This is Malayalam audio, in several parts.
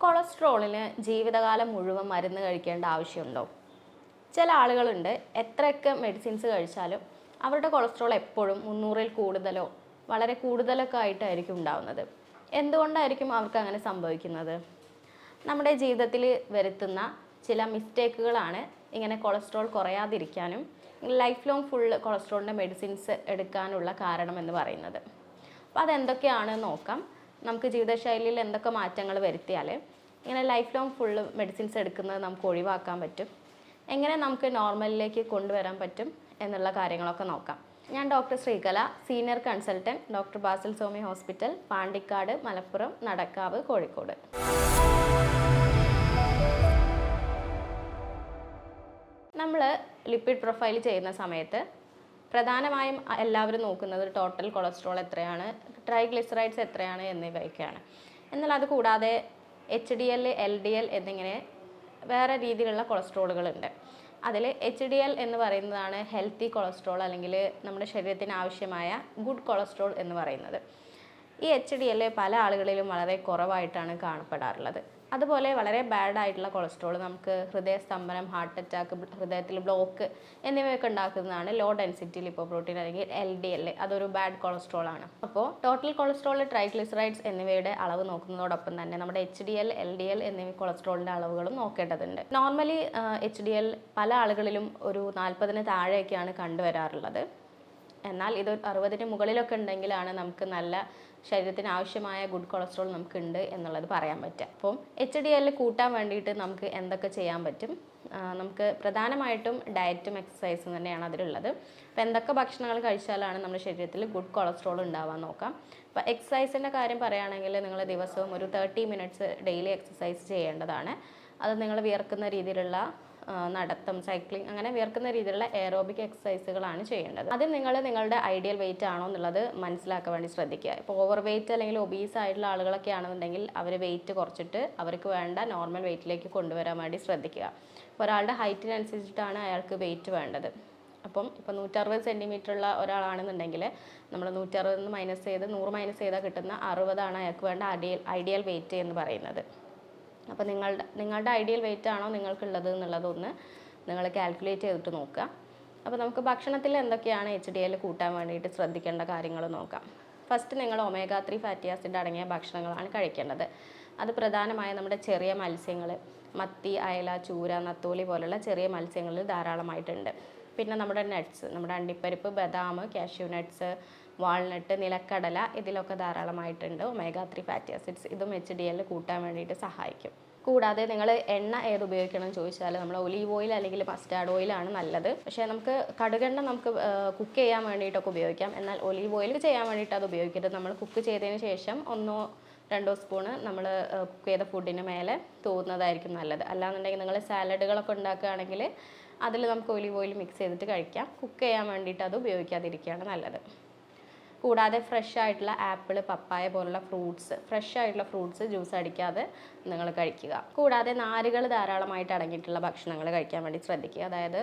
കൊളസ്ട്രോളിന് ജീവിതകാലം മുഴുവൻ മരുന്ന് കഴിക്കേണ്ട ആവശ്യമുണ്ടോ? ചില ആളുകളുണ്ട് എത്രയൊക്കെ മെഡിസിൻസ് കഴിച്ചാലും അവരുടെ കൊളസ്ട്രോൾ എപ്പോഴും മുന്നൂറിൽ കൂടുതലോ വളരെ കൂടുതലൊക്കെ ആയിട്ടായിരിക്കും ഉണ്ടാവുന്നത്. എന്തുകൊണ്ടായിരിക്കും അവർക്ക് അങ്ങനെ സംഭവിക്കുന്നത്? നമ്മുടെ ജീവിതത്തിൽ വരുത്തുന്ന ചില മിസ്റ്റേക്കുകളാണ് ഇങ്ങനെ കൊളസ്ട്രോൾ കുറയാതിരിക്കാനും ലൈഫ് ലോങ് ഫുൾ കൊളസ്ട്രോളിന്റെ മെഡിസിൻസ് എടുക്കാനുള്ള കാരണം എന്ന് പറയുന്നത്. അപ്പോൾ അതെന്തൊക്കെയാണ് നോക്കാം. നമുക്ക് ജീവിതശൈലിയിൽ എന്തൊക്കെ മാറ്റങ്ങൾ വരുത്തിയാൽ ഇങ്ങനെ ലൈഫ് ലോങ് ഫുള്ള് മെഡിസിൻസ് എടുക്കുന്നത് നമുക്ക് ഒഴിവാക്കാൻ പറ്റും. എങ്ങനെ നമുക്ക് നോർമലിലേക്ക് കൊണ്ടുവരാൻ പറ്റും എന്നുള്ള കാര്യങ്ങളൊക്കെ നോക്കാം. ഞാൻ doctor Sreekala senior consultant doctor Basil Somy hospital Pandikkad Malappuram Nadakkavu Kozhikode. നമ്മൾ ലിപ്പിഡ് പ്രൊഫൈൽ ചെയ്യുന്ന സമയത്ത് പ്രധാനമായും എല്ലാവരും നോക്കുന്നത് ടോട്ടൽ കൊളസ്ട്രോൾ എത്രയാണ് ട്രൈഗ്ലിസറൈഡ്സ് എത്രയാണ് എന്നിവയൊക്കെയാണ്. എന്നാൽ അത് കൂടാതെ H D L L D L എന്നിങ്ങനെ വേറെ രീതിയിലുള്ള കൊളസ്ട്രോളുകളുണ്ട് അതിൽ എച്ച് ഡി എൽ എന്ന് പറയുന്നതാണ് ഹെൽത്തി കൊളസ്ട്രോൾ അല്ലെങ്കിൽ നമ്മുടെ ശരീരത്തിന് ആവശ്യമായ ഗുഡ് കൊളസ്ട്രോൾ എന്ന് പറയുന്നത്. ഈ എച്ച് ഡി എൽ പല ആളുകളിലും വളരെ കുറവായിട്ടാണ് കാണപ്പെടാറുള്ളത്. അതുപോലെ വളരെ ബാഡ് ആയിട്ടുള്ള കൊളസ്ട്രോൾ നമുക്ക് ഹൃദയസ്തംഭനം ഹാർട്ട് അറ്റാക്ക് ഹൃദയത്തിൽ ബ്ലോക്ക് എന്നിവയൊക്കെ ഉണ്ടാക്കുന്നതാണ് ലോ ഡെൻസിറ്റി ലിപ്പോപ്രോട്ടീൻ അല്ലെങ്കിൽ എൽ ഡി എൽ അതൊരു ബാഡ് കൊളസ്ട്രോൾ ആണ്. അപ്പോൾ ടോട്ടൽ കൊളസ്ട്രോൾ ട്രൈഗ്ലിസറൈഡ്സ് എന്നിവയുടെ അളവ് നോക്കുന്നതോടൊപ്പം തന്നെ നമ്മുടെ H D L L D L എന്നിവ കൊളസ്ട്രോളിന്റെ അളവുകളും നോക്കേണ്ടതുണ്ട്. നോർമലി എച്ച് ഡി എൽ പല ആളുകളിലും ഒരു നാൽപ്പതിന് താഴെയൊക്കെയാണ് കണ്ടുവരാറുള്ളത്. എന്നാൽ ഇത് അറുപതിന് മുകളിലൊക്കെ ഉണ്ടെങ്കിലാണ് നമുക്ക് നല്ല ശരീരത്തിന് ആവശ്യമായ ഗുഡ് കൊളസ്ട്രോൾ നമുക്ക് ഉണ്ട് എന്നുള്ളത് പറയാൻ പറ്റുക. അപ്പം എച്ച് ഡി എൽ കൂട്ടാൻ വേണ്ടിയിട്ട് നമുക്ക് എന്തൊക്കെ ചെയ്യാൻ പറ്റും? നമുക്ക് പ്രധാനമായിട്ടും ഡയറ്റും എക്സസൈസും തന്നെയാണ് അതിലുള്ളത്. അപ്പോൾ എന്തൊക്കെ ഭക്ഷണങ്ങൾ കഴിച്ചാലാണ് നമ്മുടെ ശരീരത്തിൽ ഗുഡ് കൊളസ്ട്രോൾ ഉണ്ടാവാൻ നോക്കാം. അപ്പോൾ എക്സസൈസിന്റെ കാര്യം പറയുകയാണെങ്കിൽ നിങ്ങൾ ദിവസവും ഒരു തേർട്ടി മിനിറ്റ്സ് ഡെയിലി എക്സസൈസ് ചെയ്യേണ്ടതാണ്. അത് നിങ്ങൾ വിയർക്കുന്ന രീതിയിലുള്ള നടത്തം സൈക്ലിംഗ് അങ്ങനെ വിയർക്കുന്ന രീതിയിലുള്ള എയറോബിക് എക്സസൈസുകളാണ് ചെയ്യേണ്ടത്. അതിൽ നിങ്ങൾ നിങ്ങളുടെ ഐഡിയൽ വെയിറ്റ് ആണോ എന്നുള്ളത് മനസ്സിലാക്കാൻ വേണ്ടി ശ്രദ്ധിക്കുക. ഇപ്പോൾ ഓവർ വെയിറ്റ് അല്ലെങ്കിൽ ഒബീസ് ആയിട്ടുള്ള ആളുകളൊക്കെ ആണെന്നുണ്ടെങ്കിൽ അവർ വെയിറ്റ് കുറച്ചിട്ട് അവർക്ക് വേണ്ട നോർമൽ വെയിറ്റിലേക്ക് കൊണ്ടുവരാൻ വേണ്ടി ശ്രദ്ധിക്കുക. ഒരാളുടെ ഹൈറ്റിനനുസരിച്ചിട്ടാണ് അയാൾക്ക് വെയിറ്റ് വേണ്ടത്. അപ്പം ഇപ്പോൾ നൂറ്ററുപത് സെന്റിമീറ്റർ ഉള്ള ഒരാളാണെന്നുണ്ടെങ്കിൽ നമ്മൾ നൂറ്ററുപത് മൈനസ് ചെയ്ത് നൂറ് മൈനസ് ചെയ്താൽ കിട്ടുന്ന അറുപതാണ് അയാൾക്ക് വേണ്ട ഐഡിയൽ ഐഡിയൽ വെയിറ്റ് എന്ന് പറയുന്നത്. അപ്പോൾ നിങ്ങളുടെ നിങ്ങളുടെ ഐഡിയൽ വെയിറ്റ് ആണോ നിങ്ങൾക്കുള്ളത് എന്നുള്ളതൊന്ന് നിങ്ങൾ കാൽക്കുലേറ്റ് ചെയ്തിട്ട് നോക്കുക. അപ്പോൾ നമുക്ക് ഭക്ഷണത്തിൽ എന്തൊക്കെയാണ് എച്ച് ഡി എൽ കൂട്ടാൻ വേണ്ടിയിട്ട് ശ്രദ്ധിക്കേണ്ട കാര്യങ്ങൾ നോക്കാം. ഫസ്റ്റ് നിങ്ങൾ ഒമേഗ ത്രീ ഫാറ്റി ആസിഡ് അടങ്ങിയ ഭക്ഷണങ്ങളാണ് കഴിക്കേണ്ടത്. അത് പ്രധാനമായും നമ്മുടെ ചെറിയ മത്സ്യങ്ങൾ മത്തി അയല ചൂര നത്തോലി പോലുള്ള ചെറിയ മത്സ്യങ്ങളിൽ ധാരാളമായിട്ടുണ്ട്. പിന്നെ നമ്മുടെ നട്ട്സ് നമ്മുടെ അണ്ടിപ്പരിപ്പ് ബദാം കാഷ്യൂ നട്ട്സ് വാൾനട്ട് നിലക്കടല ഇതിലൊക്കെ ധാരാളമായിട്ടുണ്ട്. ഒമേഗ ത്രീ ഫാറ്റി ആസിഡ്സ് ഇതും എച്ച് ഡി എല്ലിൽ കൂട്ടാൻ വേണ്ടിയിട്ട് സഹായിക്കും. കൂടാതെ നിങ്ങൾ എണ്ണ ഏത് ഉപയോഗിക്കണം ചോദിച്ചാൽ നമ്മൾ ഒലീവ് ഓയിൽ അല്ലെങ്കിൽ മസ്റ്റാർഡ് ഓയിലാണ് നല്ലത്. പക്ഷേ നമുക്ക് കടുകെണ്ണ നമുക്ക് കുക്ക് ചെയ്യാൻ വേണ്ടിയിട്ടൊക്കെ ഉപയോഗിക്കാം. എന്നാൽ ഒലീവ് ഓയിൽ ചെയ്യാൻ വേണ്ടിയിട്ട് അത് ഉപയോഗിക്കരുത്. നമ്മൾ കുക്ക് ചെയ്തതിന് ശേഷം ഒന്നോ രണ്ടോ സ്പൂണ് നമ്മൾ കുക്ക് ചെയ്ത ഫുഡിന് മേലെ തോന്നുന്നതായിരിക്കും നല്ലത്. അല്ലാന്നുണ്ടെങ്കിൽ നിങ്ങൾ സാലഡുകളൊക്കെ ഉണ്ടാക്കുകയാണെങ്കിൽ അതിൽ നമുക്ക് ഒലിവ് ഓയിൽ മിക്സ് ചെയ്തിട്ട് കഴിക്കാം. കുക്ക് ചെയ്യാൻ വേണ്ടിയിട്ട് അത് ഉപയോഗിക്കാതിരിക്കുകയാണ് നല്ലത്. കൂടാതെ ഫ്രഷ് ആയിട്ടുള്ള ആപ്പിൾ പപ്പായ പോലുള്ള ഫ്രൂട്ട്സ് ഫ്രഷ് ആയിട്ടുള്ള ഫ്രൂട്ട്സ് ജ്യൂസ് അടിക്കാതെ നിങ്ങൾ കഴിക്കുക. കൂടാതെ നാരുകൾ ധാരാളമായിട്ട് അടങ്ങിയിട്ടുള്ള ഭക്ഷണങ്ങൾ കഴിക്കാൻ വേണ്ടി ശ്രദ്ധിക്കുക. അതായത്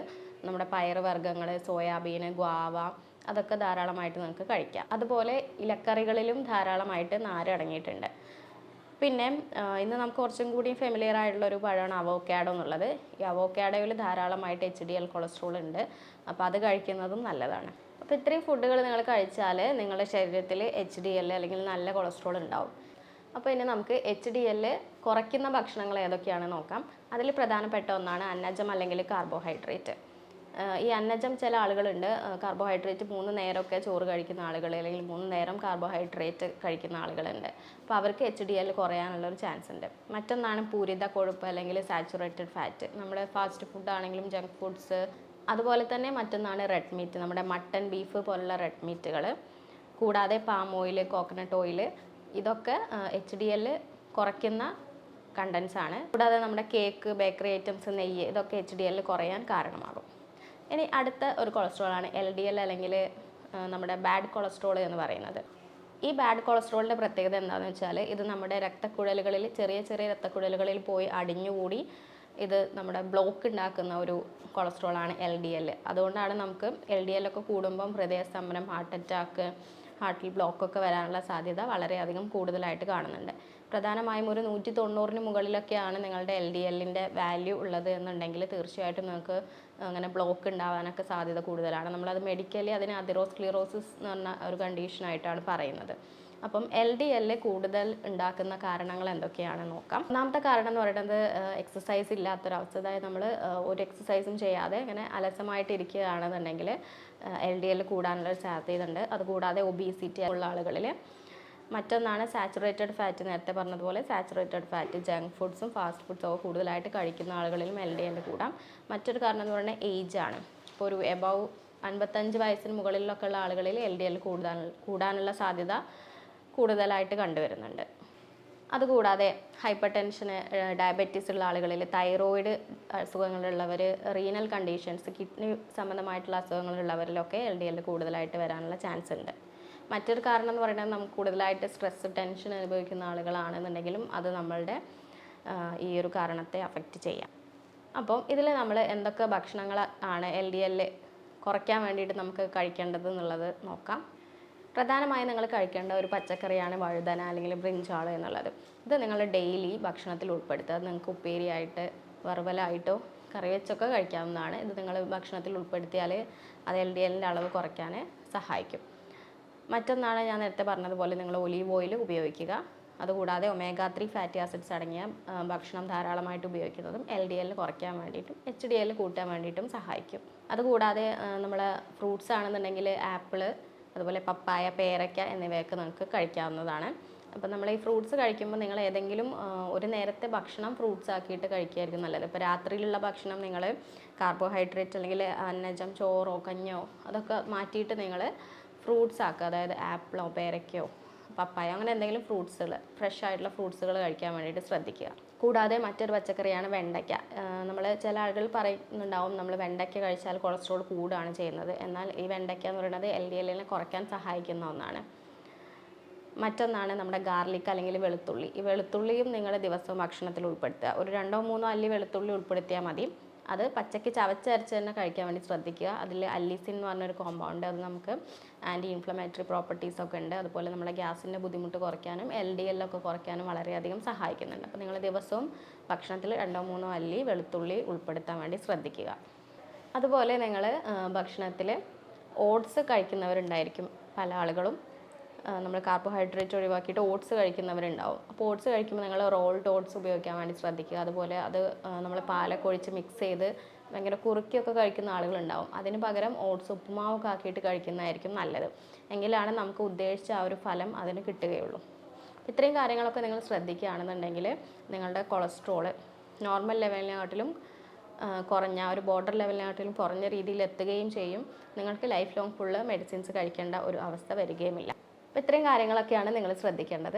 നമ്മുടെ പയർ വർഗങ്ങൾ സോയാബീൻ ഗ്വാവ അതൊക്കെ ധാരാളമായിട്ട് നിങ്ങൾക്ക് കഴിക്കാം. അതുപോലെ ഇലക്കറികളിലും ധാരാളമായിട്ട് നാര് അടങ്ങിയിട്ടുണ്ട്. പിന്നെ ഇന്ന് നമുക്ക് കുറച്ചും കൂടി ഫെമിലിയർ ആയിട്ടുള്ള ഒരു പഴമാണ് അവോക്കാഡോ എന്നുള്ളത്. ഈ അവോക്കാഡോയിൽ ധാരാളമായിട്ട് എച്ച് ഡി എൽ കൊളസ്ട്രോൾ ഉണ്ട്. അപ്പോൾ അത് കഴിക്കുന്നതും നല്ലതാണ്. അപ്പോൾ ഇത്രയും ഫുഡുകൾ നിങ്ങൾ കഴിച്ചാൽ നിങ്ങളുടെ ശരീരത്തിൽ എച്ച് ഡി എൽ അല്ലെങ്കിൽ നല്ല കൊളസ്ട്രോൾ ഉണ്ടാവും. അപ്പോൾ ഇനി നമുക്ക് എച്ച് ഡി എൽ കുറയ്ക്കുന്ന ഭക്ഷണങ്ങൾ ഏതൊക്കെയാണ് നോക്കാം. അതിൽ പ്രധാനപ്പെട്ട ഒന്നാണ് അന്നജം അല്ലെങ്കിൽ കാർബോഹൈഡ്രേറ്റ് ഈ അന്നജം ചില ആളുകളുണ്ട്. കാർബോഹൈഡ്രേറ്റ് മൂന്ന് നേരമൊക്കെ ചോറ് കഴിക്കുന്ന ആളുകൾ അല്ലെങ്കിൽ മൂന്ന് നേരം കാർബോഹൈഡ്രേറ്റ് കഴിക്കുന്ന ആളുകളുണ്ട്. അപ്പോൾ അവർക്ക് എച്ച് ഡി എൽ കുറയാനുള്ള ഒരു ചാൻസ് ഉണ്ട്. മറ്റൊന്നാണ് പൂരിത കൊഴുപ്പ് അല്ലെങ്കിൽ സാച്ചുറേറ്റഡ് ഫാറ്റ് നമ്മുടെ ഫാസ്റ്റ് ഫുഡ് ആണെങ്കിലും ജങ്ക് ഫുഡ്സ് അതുപോലെ തന്നെ മറ്റൊന്നാണ് റെഡ് മീറ്റ് നമ്മുടെ മട്ടൺ ബീഫ് പോലുള്ള റെഡ് മീറ്റുകൾ കൂടാതെ പാം ഓയിൽ കോക്കനട്ട് ഓയിൽ ഇതൊക്കെ എച്ച് ഡി എൽ കുറയ്ക്കുന്ന കണ്ടൻസ് ആണ്. കൂടാതെ നമ്മുടെ കേക്ക് ബേക്കറി ഐറ്റംസ് നെയ്യ് ഇതൊക്കെ എച്ച് ഡി എൽ കുറയാൻ കാരണമാകും. ഇനി അടുത്ത ഒരു കൊളസ്ട്രോൾ ആണ് എൽ ഡി എൽ അല്ലെങ്കിൽ നമ്മുടെ ബാഡ് കൊളസ്ട്രോൾ എന്ന് പറയുന്നത്. ഈ ബാഡ് കൊളസ്ട്രോളിന്റെ പ്രത്യേകത എന്താണെന്ന് വെച്ചാൽ ഇത് നമ്മുടെ രക്തക്കുഴലുകളിൽ ചെറിയ ചെറിയ രക്തക്കുഴലുകളിൽ പോയി അടിഞ്ഞുകൂടി ഇത് നമ്മുടെ ബ്ലോക്ക് ഉണ്ടാക്കുന്ന ഒരു കൊളസ്ട്രോൾ ആണ് എൽ ഡി എൽ അതുകൊണ്ടാണ് നമുക്ക് എൽ ഡി എൽ ഒക്കെ കൂടുമ്പം ഹൃദയസ്തംഭനം ഹാർട്ട് അറ്റാക്ക് ഹാർട്ടിൽ ബ്ലോക്കൊക്കെ വരാനുള്ള സാധ്യത വളരെയധികം കൂടുതലായിട്ട് കാണുന്നുണ്ട്. പ്രധാനമായും ഒരു നൂറ്റി തൊണ്ണൂറിന് മുകളിലൊക്കെയാണ് നിങ്ങളുടെ എൽ ഡി എല്ലിന്റെ വാല്യൂ ഉള്ളത് എന്നുണ്ടെങ്കിൽ തീർച്ചയായിട്ടും നിങ്ങൾക്ക് അങ്ങനെ ബ്ലോക്ക് ഉണ്ടാവാനൊക്കെ സാധ്യത കൂടുതലാണ്. നമ്മളത് മെഡിക്കലി അതിന് അതിറോസ്ക്ലിറോസിസ് എന്ന് പറഞ്ഞ ഒരു കണ്ടീഷനായിട്ടാണ് പറയുന്നത്. അപ്പം എൽ ഡി എല്ല് കൂടുതൽ ഉണ്ടാക്കുന്ന കാരണങ്ങൾ എന്തൊക്കെയാണ് നോക്കാം. ഒന്നാമത്തെ കാരണം എന്ന് പറയുന്നത് എക്സസൈസ് ഇല്ലാത്തൊരവസ്ഥ അതായത് നമ്മൾ ഒരു എക്സസൈസും ചെയ്യാതെ ഇങ്ങനെ അലസമായിട്ട് ഇരിക്കുകയാണെന്നുണ്ടെങ്കിൽ എൽ ഡി എൽ കൂടാനുള്ള ചാർജ് സാധ്യതയുണ്ട് അതുകൂടാതെ ഒബീസിറ്റി ഉള്ള ആളുകളിൽ മറ്റൊന്നാണ് സാച്ചുറേറ്റഡ് ഫാറ്റ് നേരത്തെ പറഞ്ഞതുപോലെ സാച്ചുറേറ്റഡ് ഫാറ്റ് ജങ്ക് ഫുഡ്സും ഫാസ്റ്റ് ഫുഡ്സും ഒക്കെ കൂടുതലായിട്ട് കഴിക്കുന്ന ആളുകളിലും എൽ ഡി എൽ കൂടാം. മറ്റൊരു കാരണം എന്ന് പറയുന്നത് ഏജ് ആണ്. ഇപ്പോൾ ഒരു എബവ് അൻപത്തഞ്ച് വയസ്സിന് മുകളിലൊക്കെ ഉള്ള ആളുകളിൽ എൽ ഡി എൽ കൂടാൻ കൂടാനുള്ള സാധ്യത കൂടുതലായിട്ട് കണ്ടുവരുന്നുണ്ട്. അതുകൂടാതെ ഹൈപ്പർ ടെൻഷന് ഡയബറ്റീസ് ഉള്ള ആളുകളിൽ തൈറോയിഡ് അസുഖങ്ങളുള്ളവർ റീനൽ കണ്ടീഷൻസ് കിഡ്നി സംബന്ധമായിട്ടുള്ള അസുഖങ്ങളുള്ളവരിലൊക്കെ എൽ ഡി എൽ കൂടുതലായിട്ട് വരാനുള്ള ചാൻസ് ഉണ്ട് മറ്റൊരു കാരണം എന്ന് പറയുന്നത് നമുക്ക് കൂടുതലായിട്ട് സ്ട്രെസ് ടെൻഷൻ അനുഭവിക്കുന്ന ആളുകളാണെന്നുണ്ടെങ്കിലും അത് നമ്മളുടെ ഈ ഒരു കാരണത്തെ അഫക്റ്റ് ചെയ്യാം. അപ്പോൾ ഇതിൽ നമ്മൾ എന്തൊക്കെ ഭക്ഷണങ്ങൾ ആണ് എൽ ഡി എൽ കുറയ്ക്കാൻ വേണ്ടിയിട്ട് നമുക്ക് കഴിക്കേണ്ടത് എന്നുള്ളത് നോക്കാം. പ്രധാനമായും നിങ്ങൾ കഴിക്കേണ്ട ഒരു പച്ചക്കറിയാണ് വഴുതന അല്ലെങ്കിൽ ബ്രിഞ്ചാൾ എന്നുള്ളത്. ഇത് നിങ്ങൾ ഡെയിലി ഭക്ഷണത്തിൽ ഉൾപ്പെടുത്തുക. അത് നിങ്ങൾക്ക് ഉപ്പേരിയായിട്ട് വറുവലായിട്ടോ കറി വെച്ചൊക്കെ കഴിക്കാവുന്നതാണ്. ഇത് നിങ്ങൾ ഭക്ഷണത്തിൽ ഉൾപ്പെടുത്തിയാൽ അത് എൽ ഡി എല്ലിന്റെ അളവ് കുറയ്ക്കാൻ സഹായിക്കും. മറ്റൊന്നാണ് ഞാൻ നേരത്തെ പറഞ്ഞതുപോലെ നിങ്ങൾ ഒലീവ് ഓയിൽ ഉപയോഗിക്കുക. അതുകൂടാതെ ഒമേഗ ത്രീ ഫാറ്റി ആസിഡ്സ് അടങ്ങിയ ഭക്ഷണം ധാരാളമായിട്ട് ഉപയോഗിക്കുന്നതും എൽ ഡി എൽ കുറയ്ക്കാൻ വേണ്ടിയിട്ടും എച്ച് ഡി എൽ കൂട്ടാൻ വേണ്ടിയിട്ടും സഹായിക്കും. അതുകൂടാതെ നമ്മൾ ഫ്രൂട്ട്സ് ആണെന്നുണ്ടെങ്കിൽ ആപ്പിൾ അതുപോലെ പപ്പായ പേരയ്ക്ക എന്നിവയൊക്കെ നമുക്ക് കഴിക്കാവുന്നതാണ്. അപ്പം നമ്മൾ ഈ ഫ്രൂട്ട്സ് കഴിക്കുമ്പോൾ നിങ്ങൾ ഏതെങ്കിലും ഒരു നേരത്തെ ഭക്ഷണം ഫ്രൂട്ട്സ് ആക്കിയിട്ട് കഴിക്കുകയായിരിക്കും നല്ലത്. ഇപ്പോൾ രാത്രിയിലുള്ള ഭക്ഷണം നിങ്ങൾ കാർബോഹൈഡ്രേറ്റ് അല്ലെങ്കിൽ അന്നജം ചോറോ കഞ്ഞോ അതൊക്കെ മാറ്റിയിട്ട് നിങ്ങൾ ഫ്രൂട്ട്സ് ആക്കുക. അതായത് ആപ്പിളോ പേരയ്ക്കയോ പപ്പായ അങ്ങനെ എന്തെങ്കിലും ഫ്രൂട്ട്സുകൾ ഫ്രഷ് ആയിട്ടുള്ള ഫ്രൂട്ട്സുകൾ കഴിക്കാൻ വേണ്ടിയിട്ട് ശ്രദ്ധിക്കുക. കൂടാതെ മറ്റൊരു പച്ചക്കറിയാണ് വെണ്ടയ്ക്ക. നമ്മൾ ചില ആളുകൾ പറയുന്നുണ്ടാവും നമ്മൾ വെണ്ടയ്ക്ക കഴിച്ചാൽ കൊളസ്ട്രോൾ കൂടുകയാണ് ചെയ്യുന്നത്. എന്നാൽ ഈ വെണ്ടയ്ക്ക എന്ന് പറയുന്നത് എൽ ഡി എല്ലിനെ കുറയ്ക്കാൻ സഹായിക്കുന്ന ഒന്നാണ്. മറ്റൊന്നാണ് നമ്മുടെ ഗാർലിക് അല്ലെങ്കിൽ വെളുത്തുള്ളി. ഈ വെളുത്തുള്ളിയും നിങ്ങൾ ദിവസവും ഭക്ഷണത്തിൽ ഉൾപ്പെടുത്തുക. ഒരു രണ്ടോ മൂന്നോ അല്ലി വെളുത്തുള്ളി ഉൾപ്പെടുത്തിയാൽ മതി. അത് പച്ചയ്ക്ക് ചവച്ചരച്ച് തന്നെ കഴിക്കാൻ വേണ്ടി ശ്രദ്ധിക്കുക. അതിൽ അല്ലിസിൻ എന്ന് പറഞ്ഞൊരു കോമ്പൗണ്ട് അത് നമുക്ക് ആന്റി ഇൻഫ്ലമേറ്ററി പ്രോപ്പർട്ടീസ് ഒക്കെ ഉണ്ട്. അതുപോലെ നമ്മുടെ ഗ്യാസിന്റെ ബുദ്ധിമുട്ട് കുറയ്ക്കാനും എൽ ഡി എൽ ഒക്കെ കുറയ്ക്കാനും വളരെയധികം സഹായിക്കുന്നുണ്ട്. അപ്പോൾ നിങ്ങൾ ദിവസവും ഭക്ഷണത്തിൽ രണ്ടോ മൂന്നോ അല്ലി വെളുത്തുള്ളി ഉൾപ്പെടുത്താൻ വേണ്ടി ശ്രദ്ധിക്കുക. അതുപോലെ നിങ്ങൾ ഭക്ഷണത്തിൽ ഓട്സ് കഴിക്കുന്നവരുണ്ടായിരിക്കും പല ആളുകളും. നമ്മൾ കാർബോഹൈഡ്രേറ്റ് ഒഴിവാക്കിയിട്ട് ഓട്സ് കഴിക്കുന്നവരുണ്ടാവും. അപ്പോൾ ഓട്സ് കഴിക്കുമ്പോൾ നിങ്ങൾ റോൾഡ് ഓട്സ് ഉപയോഗിക്കാൻ വേണ്ടി ശ്രദ്ധിക്കുക. അതുപോലെ അത് നമ്മൾ പാലൊക്കെ ഒഴിച്ച് മിക്സ് ചെയ്ത് ഭയങ്കര കുറുക്കിയൊക്കെ കഴിക്കുന്ന ആളുകളുണ്ടാവും. അതിന് പകരം ഓട്സ് ഉപ്പുമാവൊക്കെ ആക്കിയിട്ട് കഴിക്കുന്നതായിരിക്കും നല്ലത്. എങ്കിലാണ് നമുക്ക് ഉദ്ദേശിച്ച ആ ഒരു ഫലം അതിന് കിട്ടുകയുള്ളൂ. ഇത്രയും കാര്യങ്ങളൊക്കെ നിങ്ങൾ ശ്രദ്ധിക്കുകയാണെന്നുണ്ടെങ്കിൽ നിങ്ങളുടെ കൊളസ്ട്രോൾ നോർമൽ ലെവലിനെക്കാട്ടിലും കുറഞ്ഞ ഒരു ബോർഡർ ലെവലിനെക്കാട്ടിലും കുറഞ്ഞ രീതിയിൽ എത്തുകയും ചെയ്യും. നിങ്ങൾക്ക് ലൈഫ് ലോങ് ഫുള്ള് മെഡിസിൻസ് കഴിക്കേണ്ട ഒരു അവസ്ഥ വരികയുമില്ല. അപ്പോൾ ഇത്രയും കാര്യങ്ങളൊക്കെയാണ് നിങ്ങൾ ശ്രദ്ധിക്കേണ്ടത്.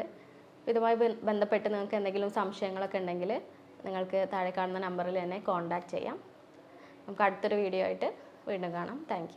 ഇതുമായി ബന്ധപ്പെട്ട് നിങ്ങൾക്ക് എന്തെങ്കിലും സംശയങ്ങളൊക്കെ ഉണ്ടെങ്കിൽ നിങ്ങൾക്ക് താഴെ കാണുന്ന നമ്പറിൽ തന്നെ കോൺടാക്റ്റ് ചെയ്യാം. നമുക്ക് അടുത്തൊരു വീഡിയോ ആയിട്ട് വീണ്ടും കാണാം. താങ്ക്